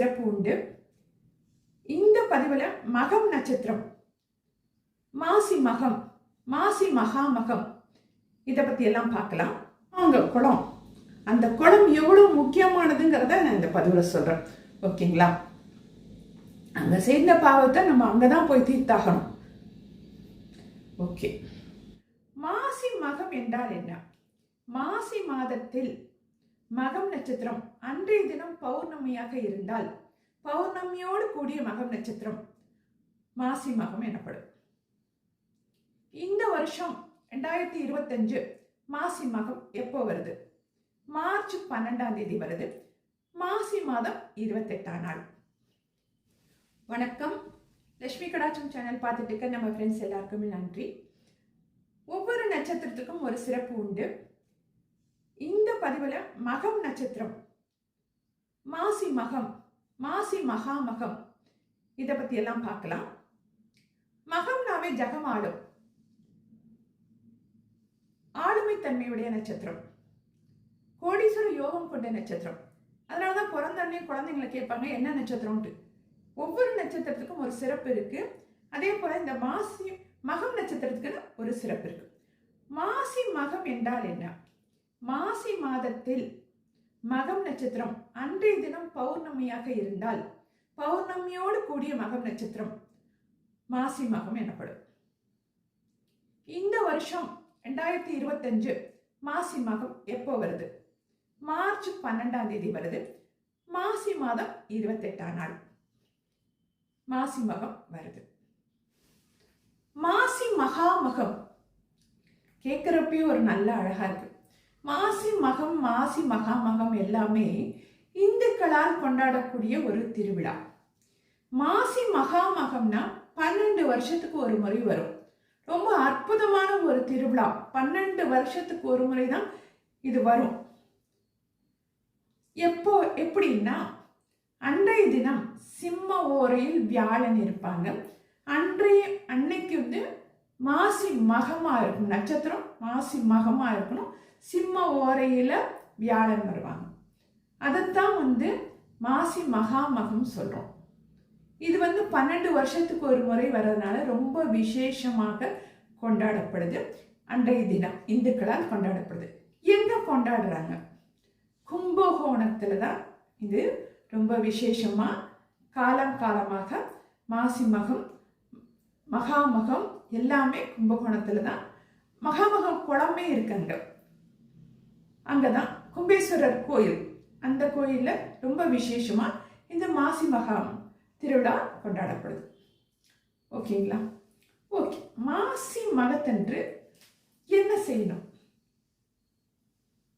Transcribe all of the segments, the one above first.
சிறப்பு உண்டு. இந்த பதிவில் மகம் நட்சத்திரம் மாசி மகம் மாசி மகா மகம் இதை பற்றி எல்லாம் பார்க்கலாம். அவங்க குளம். அந்த குளம் எவ்வளோ முக்கியமானதுங்கிறத நான் இந்த பதிவில் சொல்கிறேன் ஓகேங்களா? அங்கே செய்த பாவத்தை நம்ம அங்கே தான் போய் தீர்த்தாகணும். ஓகே. மாசி மகம் என்றால் என்ன? மாசி மாதத்தில் மகம் நட்சத்திரம் அன்றைய தினம் பௌர்ணமியாக இருந்தால் பௌர்ணமியோடு கூடிய மகம் நட்சத்திரம் மாசி மகம் எனப்படும். இந்த வருஷம் ரெண்டாயிரத்தி இருபத்தஞ்சு மாசி மகம் எப்போ வருது? மார்ச் பன்னெண்டாம் தேதி வருது. மாசி மாதம் இருபத்தெட்டாம் நாள். வணக்கம். லட்சுமி கடாச்சம் சேனல் பார்த்துட்டு இருக்க நம்ம ஃப்ரெண்ட்ஸ் எல்லாருக்குமே நன்றி. ஒவ்வொரு நட்சத்திரத்துக்கும் ஒரு சிறப்பு உண்டு. இந்த பதிவில் மகம் நட்சத்திரம் மாசி மகம் மாசி மகாமகம். இதை பற்றி எல்லாம் பார்க்கலாம். மகம்னாவே ஜகமாடும் ஆளுமை. தன்மையுடைய நட்சத்திரம். கோடீஸ்வர யோகம் கொண்ட நட்சத்திரம். அதனால தான் பிறந்தோடனே குழந்தைங்களை கேட்பாங்க என்ன நட்சத்திரம்ட்டு ஒவ்வொரு நட்சத்திரத்துக்கும் ஒரு சிறப்பு இருக்கு. அதே போல இந்த மாசி மகம் நட்சத்திரத்துக்குன்னு ஒரு சிறப்பு இருக்கு. மாசி மகம் என்றால் என்ன? மாசி மாதத்தில் மகம் நட்சத்திரம் அன்றைய தினம் பௌர்ணமியாக இருந்தால் பௌர்ணமியோடு கூடிய மகம் நட்சத்திரம் மாசி மகம் எனப்படும். இந்த வருஷம் ரெண்டாயிரத்தி இருபத்தஞ்சு மாசி மகம் எப்போ வருது? மார்ச் பன்னெண்டாம் தேதி வருது. மாசி மாதம் இருபத்தெட்டாம் நாள். மாசி மகம் வருது. மாசி மகாமகம் கேட்குறப்பயே ஒரு நல்ல அழகா இருக்கு. மாசி மகம் மாசி மகாமகம் எல்லாமே இந்துக்களால் கொண்டாடக்கூடிய ஒரு திருவிழா. மாசி மகாமகம்னா பன்னெண்டு வருஷத்துக்கு ஒரு முறை வரும். ரொம்ப அற்புதமான ஒரு திருவிழா. பன்னெண்டு வருஷத்துக்கு ஒரு முறை தான் இது வரும். எப்போ எப்படின்னா அன்றைய தினம் சிம்ம ஓரையில் வியாழன் இருப்பாங்க. அன்றைய அன்னைக்கு வந்து மாசி மகமா இருக்கும் நட்சத்திரம் மாசி மகமா இருக்கணும். சிம்ம ஓரையில் வியாழன் வருவாங்க. அதைத்தான் வந்து மாசி மகாமகம் சொல்கிறோம் இது வந்து பன்னெண்டு வருஷத்துக்கு ஒரு முறை வர்றதுனால ரொம்ப விசேஷமாக கொண்டாடப்படுது. அன்றைய தினம் இந்துக்களால் கொண்டாடப்படுது. என்ன கொண்டாடுறாங்க? கும்பகோணத்தில் தான் இது ரொம்ப விசேஷமாக காலம் காலமாக மாசி மகம் மகாமகம் எல்லாமே கும்பகோணத்தில் தான். மகாமகம் குளமே இருக்குங்க அங்கே தான் கும்பேஸ்வரர் கோயில். அந்த கோயிலில் ரொம்ப விசேஷமாக இந்த மாசி மகா திருவிழா கொண்டாடப்படுது. ஓகேங்களா? ஓகே. மாசி மகத்தன்று என்ன செய்யணும்?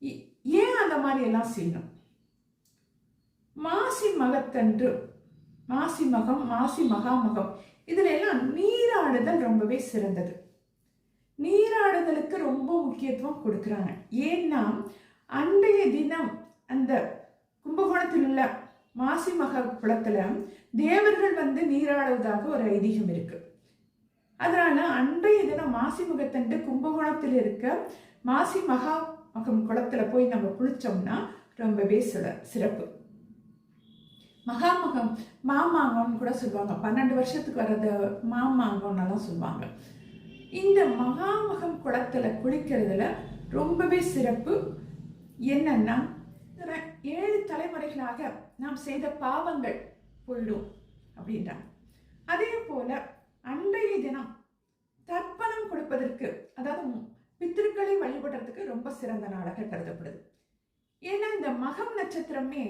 இ- ஏன் அந்த மாதிரி எல்லாம் செய்யணும்? மாசி மகத்தன்று மாசி மகம் மாசி மகாமகம் இதுல எல்லாம் நீராடுதல் ரொம்பவே சிறந்தது. நீராடுதலுக்கு ரொம்ப முக்கியத்துவம் கொடுக்குறாங்க. ஏன்னா அன்றைய தினம் அந்த கும்பகோணத்தில் உள்ள மாசி மக குளத்தில் தேவர்கள் வந்து நீராடுவதாக ஒரு ஐதீகம் இருக்கு. அதனால அன்றைய தினம் மாசி முகத்தண்டு கும்பகோணத்தில் இருக்க மாசி மகா மகம் குளத்துல போய் நம்ம குளிச்சோம்னா ரொம்பவே சில சிறப்பு. மகாமகம் மாமாங்கம்னு கூட சொல்லுவாங்க. பன்னெண்டு வருஷத்துக்கு வர்றது மாமாங்கம்னெல்லாம் சொல்லுவாங்க. இந்த மகாமகம் குளத்தில் குளிக்கிறதுல ரொம்பவே சிறப்பு. என்னன்னா ஏழு தலைமுறைகளாக நாம் செய்த பாவங்கள் போயிடும் அப்படின்றாங்க. அதே போல அன்றைய தினம் தர்ப்பணம் கொடுப்பதற்கு அதாவது பித்திருக்களை வழிபடுறதுக்கு ரொம்ப சிறந்த நாளாக கருதப்படுது. ஏன்னா இந்த மகம் நட்சத்திரமே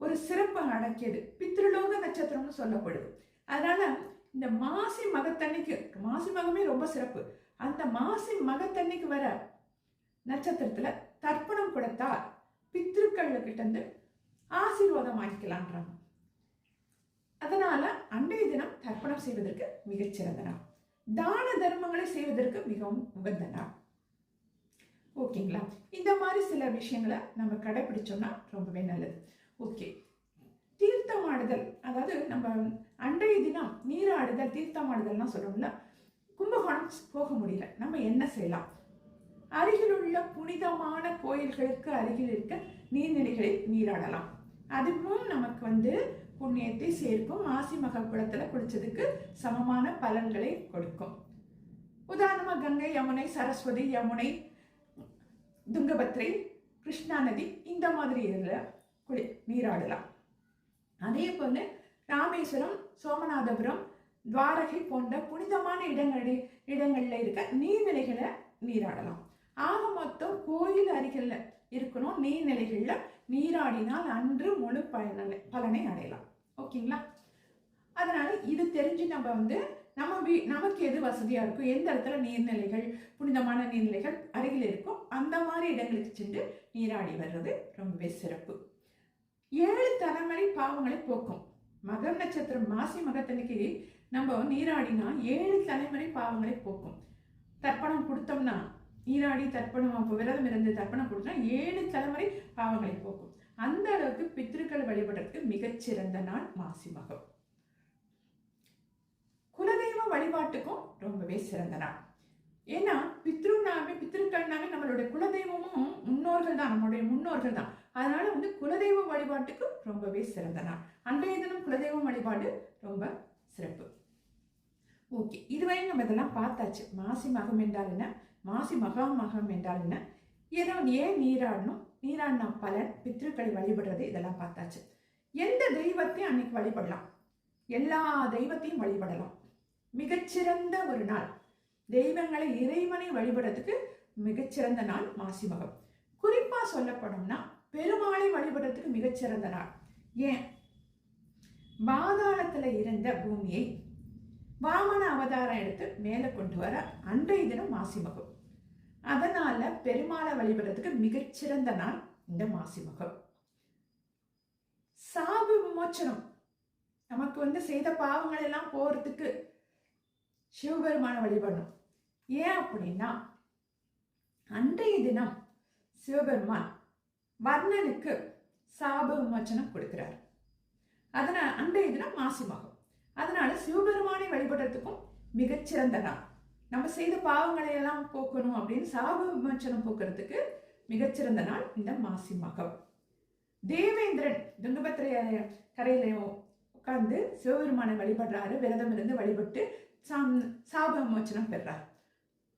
ஒரு சிறப்பு அடக்கியது. பித்ருலோக நட்சத்திரம்னு சொல்லப்படுது. அதனால இந்த மாசி மகத்தன்னைக்கு மாசி மகமே ரொம்ப சிறப்பு. அந்த மாசி மகத்தன்னைக்கு வர நட்சத்திரத்துல தர்ப்பணம் கொடுத்தா பித்திருக்கள் கிட்ட இருந்து ஆசீர்வாதம் வாங்கிக்கலான்றாங்க அதனால அன்றைய தினம் தர்ப்பணம் செய்வதற்கு மிகச்சிறந்த நாள். தான தர்மங்களை செய்வதற்கு மிகவும் உகந்த நாள். ஓகேங்களா? இந்த மாதிரி சில விஷயங்களை நம்ம கடைபிடிச்சோம்னா ரொம்பவே நல்லது. ஓகே. தீர்த்தமாடுதல் அதாவது நம்ம அன்றைய தினம் நீராடுதல் தீர்த்தமாடுதல்லாம் சொல்றோம்ல கும்பகோணம் போக முடியல. நம்ம என்ன செய்யலாம்? அருகிலுள்ள புனிதமான கோயில்களுக்கு அருகில் இருக்க நீர்நிலைகளில் நீராடலாம். அதுவும் நமக்கு வந்து புண்ணியத்தை சேர்க்கும். மாசி மக குளத்துல குளிச்சதுக்கு சமமான பலன்களை கொடுக்கும். உதாரணமா கங்கை யமுனை சரஸ்வதி யமுனை துங்கபத்ரை கிருஷ்ணா நதி இந்த மாதிரி இதில் குளி நீராடலாம். அதே போல ராமேஸ்வரம் சோமநாதபுரம் துவாரகை போன்ற புனிதமான இடங்களில் இடங்களில் இருக்க நீர்நிலைகளை நீராடலாம். ஆக மொத்தம் கோயில் அருகில் இருக்கணும். நீர்நிலைகளில் நீராடினால் அன்று முழு பயனை பலனை அடையலாம். ஓகேங்களா? அதனால் இது தெரிஞ்சு நம்ம வந்து நம்ம வீ நமக்கு எது வசதியாக இருக்கும் எந்த இடத்துல நீர்நிலைகள் புனிதமான நீர்நிலைகள் அருகில் இருக்கோ அந்த மாதிரி இடங்களுக்கு சென்று நீராடி வர்றது ரொம்பவே சிறப்பு. ஏழு தலைமுறை பாவங்களை போக்கும். மகம் நட்சத்திரம் மாசி மகத்தன்னைக்கு நம்ம நீராடினா ஏழு தலைமுறை பாவங்களை போக்கும். தர்ப்பணம் கொடுத்தோம்னா நீராடி தர்ப்பணம் அப்போ விரதம் இருந்து தர்ப்பணம் கொடுத்தா ஏழு தலைமுறை பாவங்களை போக்கும். அந்த அளவுக்கு பித்திருக்கள் வழிபடுறதுக்கு மிகச்சிறந்த நாள் மாசி மகம். குலதெய்வ வழிபாட்டுக்கும் ரொம்பவே சிறந்த நாள். ஏன்னா பித்ருனாவே பித்ருக்கள்னாவே நம்மளுடைய குலதெய்வமும் முன்னோர்கள் தான் நம்மளுடைய முன்னோர்கள் தான். அதனால வந்து குலதெய்வ வழிபாட்டுக்கு ரொம்பவே சிறந்த நாள். அன்றைய தினம் குலதெய்வம் வழிபாடு ரொம்ப சிறப்பு. ஓகே இதுவரையும் நம்ம இதெல்லாம் பார்த்தாச்சு. மாசி மகம் என்றால் என்ன? மாசி மகா மகம் என்றால் என்ன? ஏதோ ஏன் நீராடணும்? நீராடின பலன் பித்ருக்களை வழிபடுறது இதெல்லாம் பார்த்தாச்சு. எந்த தெய்வத்தையும் அன்னைக்கு வழிபடலாம். எல்லா தெய்வத்தையும் வழிபடலாம். மிகச்சிறந்த ஒரு நாள். தெய்வங்களை இறைவனை வழிபடுறதுக்கு மிகச்சிறந்த நாள் மாசி மகம். குறிப்பாக சொல்லப்படணும்னா பெருமாளை வழிபடுறதுக்கு மிகச்சிறந்த நாள். ஏன்? பாதாளத்தில் இருந்த பூமியை வாமன அவதாரம் எடுத்து மேலே கொண்டு வர அன்றைய தினம் மாசி மகம். அதனால பெருமாளை வழிபடுறதுக்கு மிகச்சிறந்த நாள் இந்த மாசி மகம். சாபு விமோச்சனம். நமக்கு வந்து செய்த பாவங்கள் எல்லாம் போறதுக்கு சிவபெருமானை வழிபடணும். ஏன் அப்படின்னா அன்றைய தினம் சிவபெருமான் வர்ணனுக்கு சாப விமோச்சனம் கொடுக்கிறார். அதனால் அன்றைய தினம் மாசி மகம் அதனால சிவபெருமானை வழிபடுறதுக்கும் மிகச்சிறந்த நாள். நம்ம செய்த பாவங்களை எல்லாம் போக்கணும் அப்படின்னு சாப விமோச்சனம் போக்குறதுக்கு மிகச்சிறந்த நாள் இந்த மாசி மகம் தேவேந்திரன் துங்கபத்திரைய கரையில உட்கார்ந்து சிவபெருமானை வழிபடுறாரு. விரதம் இருந்து வழிபட்டு சாப விமோச்சனம் பெறார்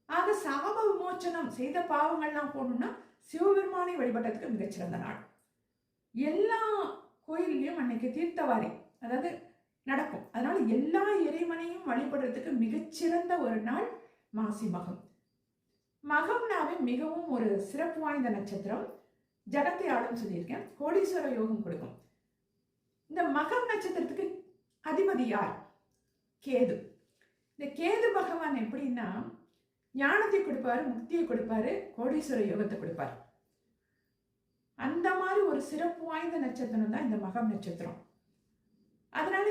ஆக சாப விமோச்சனம் செய்த பாவங்கள்லாம் போகணும்னா சிவபெருமானை வழிபட்டதுக்கு மிகச்சிறந்த நாள். எல்லா கோயில்லையும் அன்னைக்கு தீர்த்தவாரி அதாவது நடக்கும். அதனால எல்லா இறைவனையும் வழிபடுறதுக்கு மிகச்சிறந்த ஒரு நாள் மாசி மகம். மகம்னாவே மிகவும் ஒரு சிறப்பு வாய்ந்த நட்சத்திரம். ஜகத்தை ஆளும் சொல்லியிருக்கேன். கோடீஸ்வர யோகம் கொடுக்கும். இந்த மகம் நட்சத்திரத்துக்கு அதிபதி யார்? கேது. இந்த கேது பகவான் எப்படின்னா ஞானத்தை கொடுப்பாரு முக்தியை கொடுப்பாரு கோடீஸ்வர யோகத்தை கொடுப்பார். அந்த மாதிரி ஒரு சிறப்பு வாய்ந்த நட்சத்திரம் தான் இந்த மகம் நட்சத்திரம். அதனால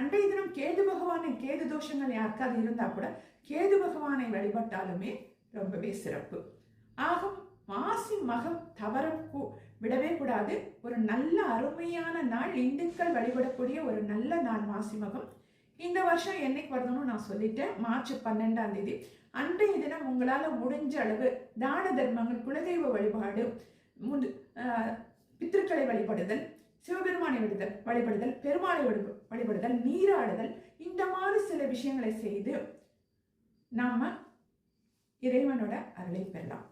அன்றைய தினம் கேது பகவானை கேது தோஷங்கள் யாருக்காவது இருந்தா கூட கேது பகவானை வழிபட்டாலுமே ரொம்பவே சிறப்பு. ஆகும் மாசி மகம் தவற விடவே கூடாது. ஒரு நல்ல அருமையான நாள் இந்துக்கள் வழிபடக்கூடிய ஒரு நல்ல நாள் மாசி மகம். இந்த வருஷம் என்னைக்கு வரணும்னு நான் சொல்லிட்டேன். மார்ச் பன்னெண்டாம் தேதி. அன்றைய தினம் உங்களால் முடிஞ்ச அளவு தான தர்மங்கள் குலதெய்வ வழிபாடு முந்து பித்திருக்களை வழிபடுதல் சிவபெருமானை விடுதல் வழிபடுதல் பெருமாளை வழிபடுதல் நீராடுதல் இந்த மாதிரி சில விஷயங்களை செய்து நாம் இறைவனோட அருளை பெறலாம்.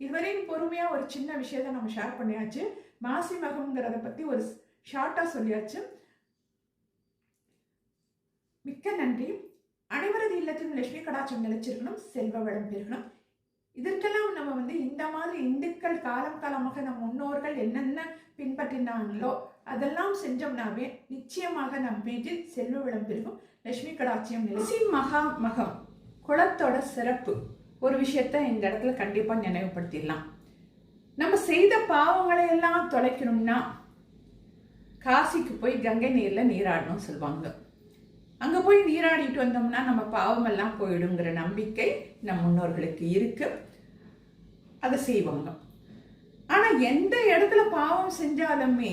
இதுவரையும் பொறுமையாக ஒரு சின்ன விஷயத்தை நம்ம ஷேர் பண்ணியாச்சு. மாசி மகம்ங்கிறத பற்றி ஒரு ஷார்ட்டாக சொல்லியாச்சு. மிக்க நன்றி. அனைவரது இல்லத்திலும் லட்சுமி கடாட்சம் நிலைச்சிருக்கணும் செல்வ வளம் பெருகணும். இதற்கெல்லாம் நம்ம வந்து இந்த மாதிரி இந்துக்கள் காலம் காலமாக நம் முன்னோர்கள் என்னென்ன பின்பற்றினாங்களோ அதெல்லாம் செஞ்சோம்னாவே நிச்சயமாக நம் வீட்டில் செல்வ வளம் பெருகும். லட்சுமி கடாட்சியம் நிலைச்சி மகா மகம் குளத்தோட சிறப்பு. ஒரு விஷயத்த இந்த இடத்துல கண்டிப்பாக நினைவுபடுத்திடலாம். நம்ம செய்த பாவங்களை எல்லாம் தொலைக்கணும்னா காசிக்கு போய் கங்கை நீரில் நீராடணும் சொல்லுவாங்க. அங்கே போய் நீராடிட்டு வந்தோம்னா நம்ம பாவமெல்லாம் போயிடுங்கிற நம்பிக்கை நம் முன்னோர்களுக்கு இருக்கு. அதை செய்வாங்க. ஆனால் எந்த இடத்துல பாவம் செஞ்சாலுமே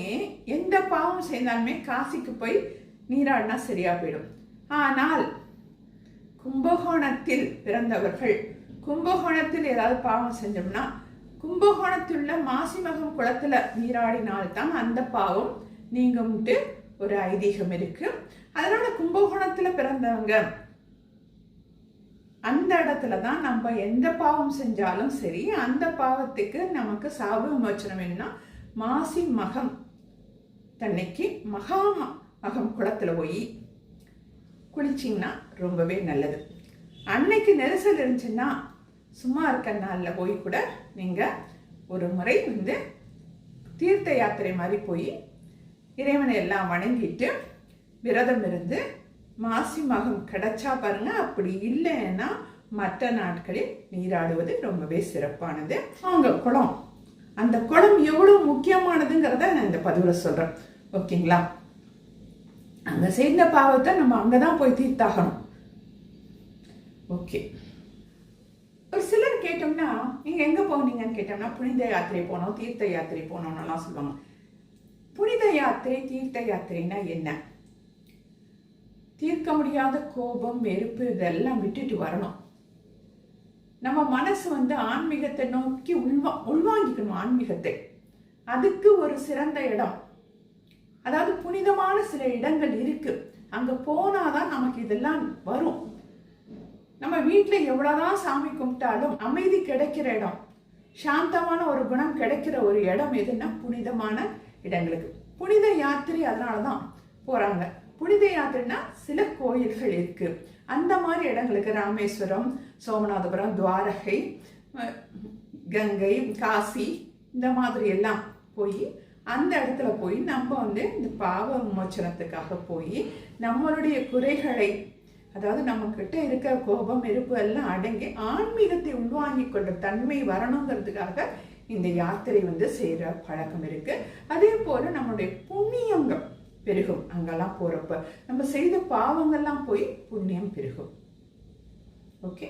எந்த பாவம் செய்தாலுமே காசிக்கு போய் நீராடினா சரியாக போயிடும். ஆனால் கும்பகோணத்தில் பிறந்தவர்கள் கும்பகோணத்தில் ஏதாவது பாவம் செஞ்சோம்னா கும்பகோணத்துள்ள மாசிமகம் குளத்தில் நீராடினால்தான் அந்த பாவம் நீங்கும்ட்டு ஒரு ஐதீகம் இருக்குது அதனால கும்பகோணத்துல பிறந்தவங்க அந்த இடத்துல தான் நம்ம எந்த பாவம் செஞ்சாலும் சரி அந்த பாவத்துக்கு நமக்கு சாப விமோச்சனம் வேணும்னா மாசி மகம் தன்னைக்கு மகா மகம் குளத்தில் போய் குளிச்சிங்கன்னா ரொம்பவே நல்லது. அன்னைக்கு நெரிசல் இருந்துச்சுன்னா சும்மா இருக்க நாளில் போய் கூட நீங்கள் ஒரு முறை வந்து தீர்த்த யாத்திரை மாதிரி போய் இறைவனை எல்லாம் வணங்கிட்டு விரதம் இருந்து மாசி மகம் கிடைச்சா பாருங்க அப்படி இல்லைன்னா மற்ற நாட்களில் நீராடுவது ரொம்பவே சிறப்பானது. அவங்க குளம். அந்த குளம் எவ்வளவு முக்கியமானதுங்கிறத நான் இந்த பதிவில் சொல்றேன். ஓகேங்களா? அங்க செய்த பாவத்தை நம்ம அங்கதான் போய் தீர்த்தாகணும். ஓகே. ஒரு சிலர் கேட்டோம்னா நீங்க எங்க போனீங்கன்னு கேட்டோம்னா புனித யாத்திரை போனோம் தீர்த்த யாத்திரை போனோம்னுலாம் சொல்லுவாங்க. புனித யாத்திரை தீர்த்த யாத்திரைனா என்ன? தீர்க்க முடியாத கோபம் வெறுப்பு இதெல்லாம் விட்டுட்டு வரணும். நம்ம மனசு வந்து ஆன்மீகத்தை நோக்கி உள்வா உள்வாங்கிக்கணும் ஆன்மீகத்தை. அதுக்கு ஒரு சிறந்த இடம். அதாவது புனிதமான சில இடங்கள் இருக்கு. அங்க போனாதான் நமக்கு இதெல்லாம் வரும். நம்ம வீட்டில் எவ்வளவுதான் சாமி கும்பிட்டாலும் அமைதி கிடைக்கிற இடம் சாந்தமான ஒரு குணம் கிடைக்கிற ஒரு இடம் எதுன்னா புனிதமான இடங்களுக்கு. புனித யாத்திரை அதனாலதான் போறாங்க. புனித யாத்திரைனா சில கோயில்கள் இருக்கு. அந்த மாதிரி இடங்களுக்கு ராமேஸ்வரம் சோமநாதபுரம் துவாரகை கங்கை காசி இந்த மாதிரி எல்லாம் போய் அந்த இடத்துல போய் நம்ம வந்து இந்த பாவ விமோச்சனத்துக்காக போய் நம்மளுடைய குறைகளை அதாவது நம்ம கிட்ட இருக்கிற கோபம் இருப்பு எல்லாம் அடங்கி ஆன்மீகத்தை உள்வாங்கி கொண்ட தன்மை வரணுங்கிறதுக்காக இந்த யாத்திரை வந்து செய்கிற பழக்கம் இருக்கு. அதே போல நம்மளுடைய புண்ணியங்கள் பெருகும். அங்கெல்லாம் போகிறப்ப நம்ம செய்த பாவங்கள்லாம் போய் புண்ணியம் பெருகும். ஓகே